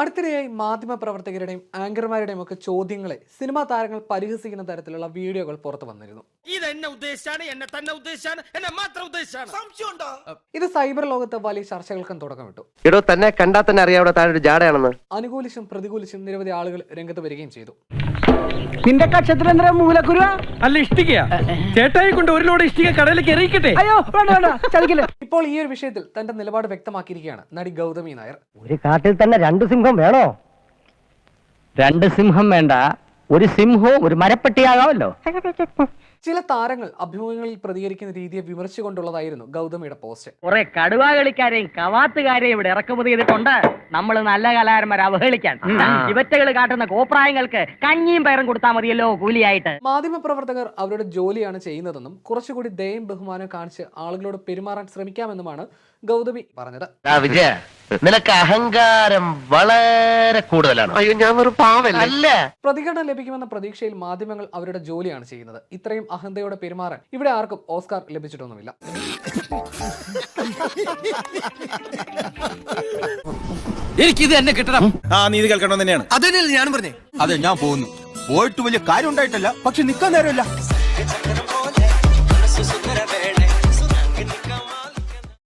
അടുത്തിടെയായി മാധ്യമ പ്രവർത്തകരുടെയും ആങ്കർമാരുടെയും ഒക്കെ ചോദ്യങ്ങളെ സിനിമാ താരങ്ങൾ പരിഹസിക്കുന്ന തരത്തിലുള്ള വീഡിയോകൾ പുറത്തു വന്നിരുന്നു. ഇത് എന്നെ ഉദ്ദേശിച്ചാണ് എന്നെ തന്നെ ഉദ്ദേശിച്ചാണ് എന്നെ മാത്രം ഉദ്ദേശിച്ചാണ് ഇത് സൈബർ ലോകത്ത് വലിയ ചർച്ചകൾക്കും തുടക്കമിട്ടു എടോ തന്നെ കണ്ടാൽ തന്നെ അറിയാവുന്ന താഴെ ഒരു ജാടയാണെന്ന്. അനുകൂലിച്ചും പ്രതികൂലിച്ചും നിരവധി ആളുകൾ രംഗത്ത് വരികയും ചെയ്തു. നിന്റെ കക്ഷത്തിൽ എന്താ മൂലക്കുരുവ അല്ല ഇഷ്ടികയാ. ചേട്ടായി കൊണ്ട് ഒരു ലോഡ് ഇഷ്ടിക കടയിലേക്ക് എറിയിക്കട്ടെ അയ്യോ വേണ്ട വേണ്ട ചതിക്കില്ല. ഇപ്പോൾ ഈ ഒരു വിഷയത്തിൽ തന്റെ നിലപാട് വ്യക്തമാക്കിയിരിക്കുകയാണ് നടി ഗൗതമി നായർ. ഒരു കാട്ടിൽ തന്നെ രണ്ട് സിംഹം വേണോ? രണ്ട് സിംഹം വേണ്ട. ഒരു സിംഹവും ഒരു മരപ്പെട്ടിയാകാമല്ലോ. ചില താരങ്ങൾ അഭിമുഖങ്ങളിൽ പ്രതികരിക്കുന്ന രീതിയെ വിമർശിച്ചുകൊണ്ടുള്ളതായിരുന്നു ഗൗതമിയുടെ പോസ്റ്റ്. കുറെ കടുവാ കളിക്കാരെയും കവാത്തുകാരെയും ഇവിടെ ഇറക്കുമതി ചെയ്തിട്ടുണ്ട്. നമ്മൾ നല്ല കലാകാരന്മാരെ അവഹേളിക്കാൻ. ഇവറ്റകൾ കാട്ടുന്ന കോപ്രായങ്ങൾക്ക് കഞ്ഞിയും പയറും കൊടുത്താൽ മതിയല്ലോ കൂലിയായിട്ട്. മാധ്യമപ്രവർത്തകർ അവരുടെ ജോലിയാണ് ചെയ്യുന്നതെന്നും കുറച്ചുകൂടി ദയയും ബഹുമാനം കാണിച്ച് ആളുകളോട് പെരുമാറാൻ ശ്രമിക്കാമെന്നുമാണ് ഗൗതമി പറഞ്ഞത്. വിജയ നിനക്ക് അഹങ്കാരം വളരെ കൂടുതലാണ്. അയ്യോ ഞാൻ ഒരു പാവല്ല? അല്ല. പ്രതികരണം ലഭിക്കുമെന്ന പ്രതീക്ഷയിൽ മാധ്യമങ്ങൾ അവരുടെ ജോലിയാണ് ചെയ്യുന്നത്. ഇത്രയും അഹന്തയോടെ പെരുമാറാൻ. ഇവിടെ ആർക്കും ഓസ്കാർ ലഭിച്ചിട്ടൊന്നുമില്ല. എനിക്ക് ഇത് എന്നെ കിട്ടണം. ആ നീതി കേൾക്കണം തന്നെയാണ്. അതന്നെയല്ലേ ഞാൻ പറഞ്ഞേ? അതെ ഞാൻ പോകുന്നു. പോയിട്ട് വലിയ കാര്യം ഉണ്ടായിട്ടല്ല പക്ഷെ നിക്കാൻ നേരമില്ല.